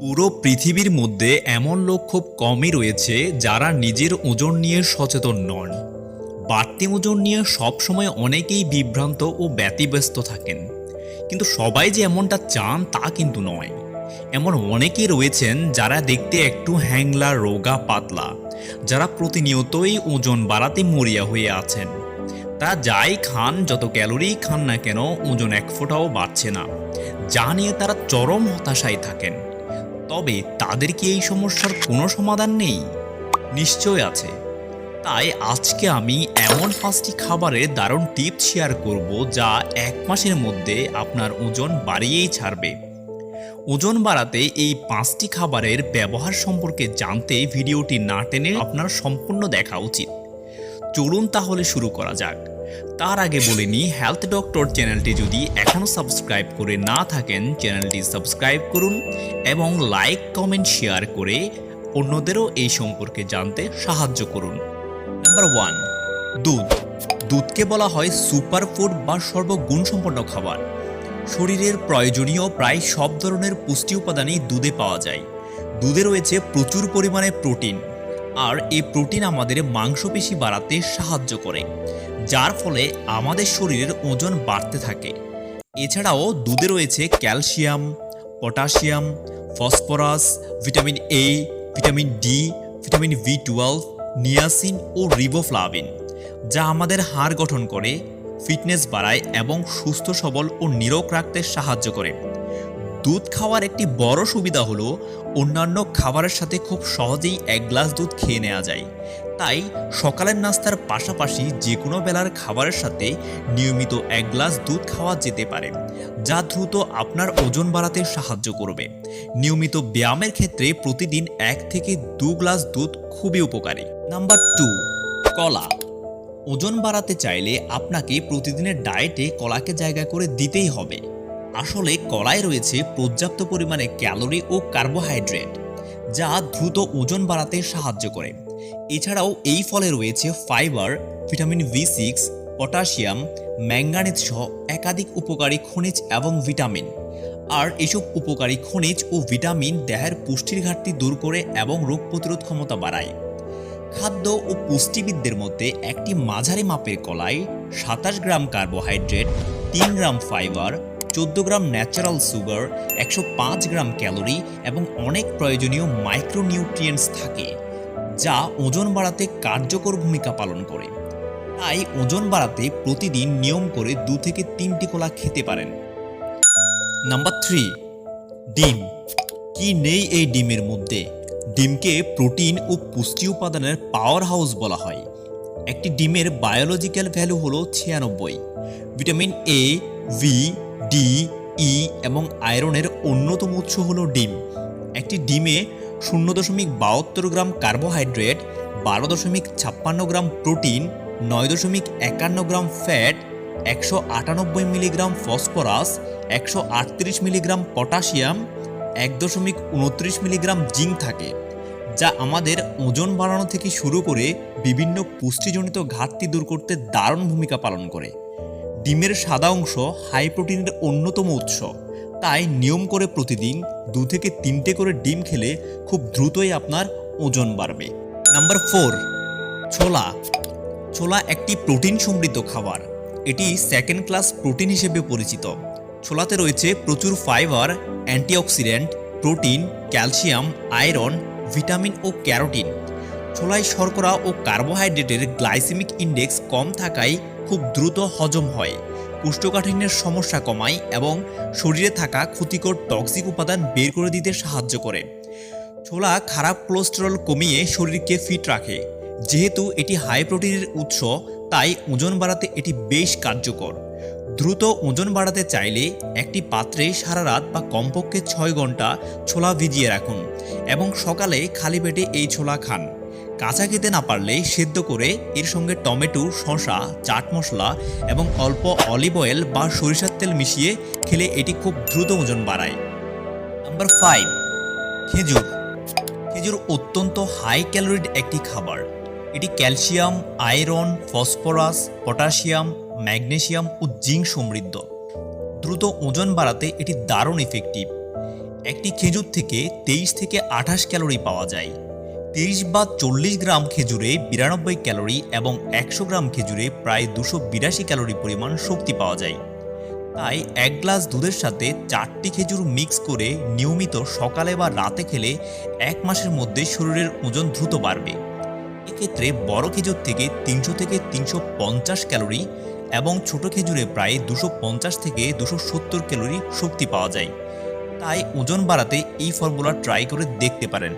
পুরো পৃথিবীর মধ্যে এমন লোক খুব কমই রয়েছে যারা নিজের ওজন নিয়ে সচেতন নন। বাড়তি ওজন নিয়ে সবসময় অনেকেই বিভ্রান্ত ও ব্যতিব্যস্ত থাকেন। কিন্তু সবাই যে এমনটা চান তা কিন্তু নয়। এমন অনেকেই রয়েছেন যারা দেখতে একটু হ্যাংলা, রোগা, পাতলা, যারা প্রতিনিয়তই ওজন বাড়াতে মরিয়া হয়ে আছেন। তা যাই খান, যত ক্যালোরি খান না কেন, ওজন এক ফোঁটাও বাড়ছে না। যা নিয়ে তারা চরম হতাশায় থাকেন। তবে তাদের কি এই সমস্যার কোনো সমাধান নেই? নিশ্চয় আছে। তাই আজকে আমি এমন পাঁচটি খাবারের দারুণ টিপস শেয়ার করব যা এক মাসের মধ্যে আপনার ওজন বাড়িয়েই ছাড়বে। ওজন বাড়াতে এই পাঁচটি খাবারের ব্যবহার সম্পর্কে জানতে ভিডিওটি না টেনে আপনার সম্পূর্ণ দেখা উচিত। চলুন তাহলে শুরু করা যাক। তার আগে বলে নিই হেলথ ডক্টর চ্যানেলটি যদি এখনও সাবস্ক্রাইব করে না থাকেন চ্যানেলটি সাবস্ক্রাইব করুন এবং লাইক কমেন্ট শেয়ার করে অন্যদেরও এই সম্পর্কে জানতে সাহায্য করুন। নাম্বার ওয়ান দুধ। দুধকে বলা হয় সুপার ফুড বা সর্বগুণসম্পন্ন খাবার। শরীরের প্রয়োজনীয় প্রায় সব ধরনের পুষ্টি উপাদানই দুধে পাওয়া যায়। দুধে রয়েছে প্রচুর পরিমাণে প্রোটিন আর এই প্রোটিন আমাদের মাংসপেশি বাড়াতে সাহায্য করে। যার ফলে আমাদের শরীরের ওজন বাড়তে থাকে। এছাড়াও দুধে রয়েছে calcium, potassium, phosphorus, vitamin A vitamin D vitamin B twelve niacin O riboflavin যা আমাদের হাড় গঠন করে, ফিটনেস বাড়ায় এবং সুস্থ, সবল ও নিরোগ রাখতে সাহায্য করে। দুধ খাওয়ার একটি বড় সুবিধা হলো অন্যান্য খাবারের সাথে খুব সহজেই এক গ্লাস দুধ খেয়ে নেওয়া যায়। তাই সকালের নাস্তার পাশাপাশি যে কোনো বেলার খাবারের সাথে নিয়মিত এক গ্লাস দুধ খাওয়া যেতে পারে, যা দ্রুত আপনার ওজন বাড়াতে সাহায্য করবে। নিয়মিত ব্যায়ামের ক্ষেত্রে প্রতিদিন এক থেকে দু গ্লাস দুধ খুবই উপকারী। নাম্বার টু, কলা। ওজন বাড়াতে চাইলে আপনাকে প্রতিদিনের ডায়েটে কলাকে জায়গা করে দিতেই হবে। আসলে কলায় রয়েছে পর্যাপ্ত পরিমাণে ক্যালোরি ও কার্বোহাইড্রেট, যা দ্রুত ওজন বাড়াতে সাহায্য করে। এছাড়াও এই ফলে রয়েছে fibre, vitamin B six, potassium manganese সহ একাধিক উপকারী খনিজ এবং ভিটামিন। আর এসব উপকারী খনিজ ও ভিটামিন দেহের পুষ্টির ঘাটতি দূর করে এবং রোগ প্রতিরোধ ক্ষমতা বাড়ায়। খাদ্য ও পুষ্টিবিদদের মধ্যে একটি মাঝারি মাপের কলায় সাতাশ গ্রাম কার্বোহাইড্রেট, তিন গ্রাম ফাইবার চোদ্দ গ্রাম ন্যাচারাল সুগার একশো পাঁচ গ্রাম ক্যালোরি এবং অনেক প্রয়োজনীয় মাইক্রোনিউট্রিয়েন্টস থাকে, যা ওজন বাড়াতে কার্যকর ভূমিকা পালন করে। তাই ওজন বাড়াতে প্রতিদিন নিয়ম করে দু থেকে তিনটি কলা খেতে পারেন। নাম্বার থ্রি ডিম। কি নেই এই ডিমের মধ্যে? ডিমকে প্রোটিন ও পুষ্টি উপাদানের পাওয়ার হাউস বলা হয়। একটি ডিমের বায়োলজিক্যাল ভ্যালু হলো ছিয়ানব্বই। Vitamin A B D E এবং আয়রনের অন্যতম উৎস হল ডিম। একটি ডিমে শূন্য দশমিক বাহাত্তর গ্রাম কার্বোহাইড্রেট, বারো দশমিক ছাপ্পান্ন গ্রাম প্রোটিন, নয় দশমিক একান্ন গ্রাম ফ্যাট, একশো আটানব্বই মিলিগ্রাম ফসফরাস, একশো আটত্রিশ মিলিগ্রাম পটাশিয়াম, এক দশমিক উনত্রিশ মিলিগ্রাম জিঙ্ক থাকে, যা আমাদের ওজন বাড়ানো থেকে শুরু করে বিভিন্ন পুষ্টিজনিত ঘাটতি দূর করতে দারুণ ভূমিকা পালন করে। ডিমের সাদা অংশ হাই প্রোটিনের অন্যতম উৎস। তাই নিয়ম করে প্রতিদিন দু থেকে তিনটে করে ডিম খেলে খুব দ্রুতই আপনার ওজন বাড়বে। নাম্বার ফোর ছোলা। ছোলা একটি প্রোটিন সমৃদ্ধ খাবার। এটি সেকেন্ড ক্লাস প্রোটিন হিসেবে পরিচিত। ছোলাতে রয়েছে প্রচুর fibre antioxidant protein calcium iron vitamin ও ক্যারোটিন ছোলায় শর্করা ও কার্বোহাইড্রেটের গ্লাইসেমিক ইন্ডেক্স কম থাকায় খুব দ্রুত হজম হয়। কোষ্ঠকাঠিন্যের সমস্যা কমায় এবং শরীরে থাকা ক্ষতিকর টক্সিক উপাদান বের করে দিতে সাহায্য করে। ছোলা খারাপ কোলেস্টেরল কমিয়ে শরীরকে ফিট রাখে। যেহেতু এটি হাই প্রোটিনের উৎস, তাই ওজন বাড়াতে এটি বেশ কার্যকর। দ্রুত ওজন বাড়াতে চাইলে একটি পাত্রে সারা রাত বা কমপক্ষে ছয় ঘণ্টা ছোলা ভিজিয়ে রাখুন এবং সকালে খালি পেটে এই ছোলা খান। কাঁচা খেতে না পারলে সেদ্ধ করে এর সঙ্গে টমেটো, শসা, চাট মশলা এবং অল্প অলিভ অয়েল বা সরিষার তেল মিশিয়ে খেলে এটি খুব দ্রুত ওজন বাড়ায়। নাম্বার ফাইভ খেজুর। খেজুর অত্যন্ত হাই ক্যালোরিড একটি খাবার। এটি calcium iron phosphorus potassium magnesium ও জিঙ্ক সমৃদ্ধ। দ্রুত ওজন বাড়াতে এটি দারুণ ইফেক্টিভ একটি খেজুর থেকে তেইশ থেকে আঠাশ ক্যালোরি পাওয়া যায়। তিরিশ বা চল্লিশ গ্রাম খেজুরে বিরানব্বই ক্যালোরি এবং একশো গ্রাম খেজুরে প্রায় দুশো বিরাশি ক্যালোরি পরিমাণ শক্তি পাওয়া যায়। তাই এক গ্লাস দুধের সাথে চারটি খেজুর মিক্স করে নিয়মিত সকালে বা রাতে খেলে এক মাসের মধ্যে শরীরের ওজন দ্রুত বাড়বে। এক্ষেত্রে বড় খেজুর থেকে তিনশো থেকে তিনশো পঞ্চাশ ক্যালোরি এবং ছোট খেজুরে প্রায় দুশো পঞ্চাশ থেকে দুশো সত্তর ক্যালোরি শক্তি পাওয়া যায়। তাই ওজন বাড়াতে এই ফর্মুলা ট্রাই করে দেখতে পারেন।